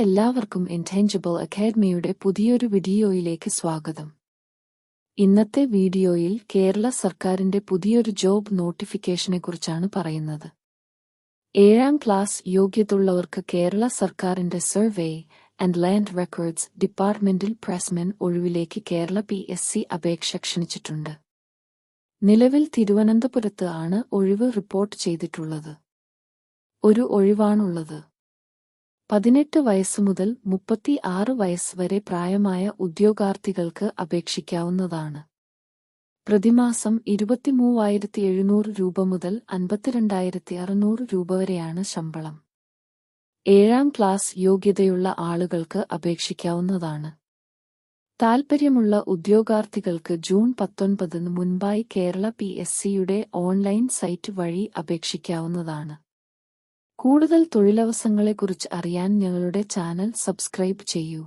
എല്ലാവർക്കും ഇന്റൻജിബിൾ അക്കാദമിയുടെ പുതിയൊരു വീഡിയോയിലേക്ക് സ്വാഗതം. ഇന്നത്തെ വീഡിയോയിൽ കേരള സർക്കാരിന്റെ പുതിയൊരു ജോബ് നോട്ടിഫിക്കേഷനെക്കുറിച്ചാണ് പറയുന്നത്. ഏഴാം ക്ലാസ് യോഗ്യതയുള്ളവർക്ക് കേരള സർക്കാരിന്റെ സർവേ ആൻഡ് ലാൻഡ് റെക്കോർഡ്സ് ഡിപ്പാർട്ട്മെന്റിൽ പ്രസ്മെൻ ഒഴിവിലേക്ക് കേരള പി എസ് സി അപേക്ഷ ക്ഷണിച്ചിട്ടുണ്ട്. നിലവിൽ തിരുവനന്തപുരത്ത് ആണ് ഒഴിവ് റിപ്പോർട്ട് ചെയ്തിട്ടുള്ളത്. ഒരു ഒഴിവാണുള്ളത്. പതിനെട്ട് വയസ്സ് മുതൽ മുപ്പത്തി ആറ് വയസ്സ് വരെ പ്രായമായ ഉദ്യോഗാർത്ഥികൾക്ക് അപേക്ഷിക്കാവുന്നതാണ്. പ്രതിമാസം ഇരുപത്തിമൂവായിരത്തി എഴുന്നൂറ് രൂപ മുതൽ അൻപത്തിരണ്ടായിരത്തി അറുന്നൂറ് രൂപ വരെയാണ് ശമ്പളം. ഏഴാം ക്ലാസ് യോഗ്യതയുള്ള ആളുകൾക്ക് അപേക്ഷിക്കാവുന്നതാണ്. താൽപ്പര്യമുള്ള ഉദ്യോഗാർത്ഥികൾക്ക് ജൂൺ പത്തൊൻപതിന് മുൻപായി കേരള പി എസ് സിയുടെ ഓൺലൈൻ സൈറ്റ് വഴി അപേക്ഷിക്കാവുന്നതാണ്. കൂടുതൽ തൊഴിലവസരങ്ങളെക്കുറിച്ച് അറിയാൻ ഞങ്ങളുടെ ചാനൽ സബ്സ്ക്രൈബ് ചെയ്യൂ.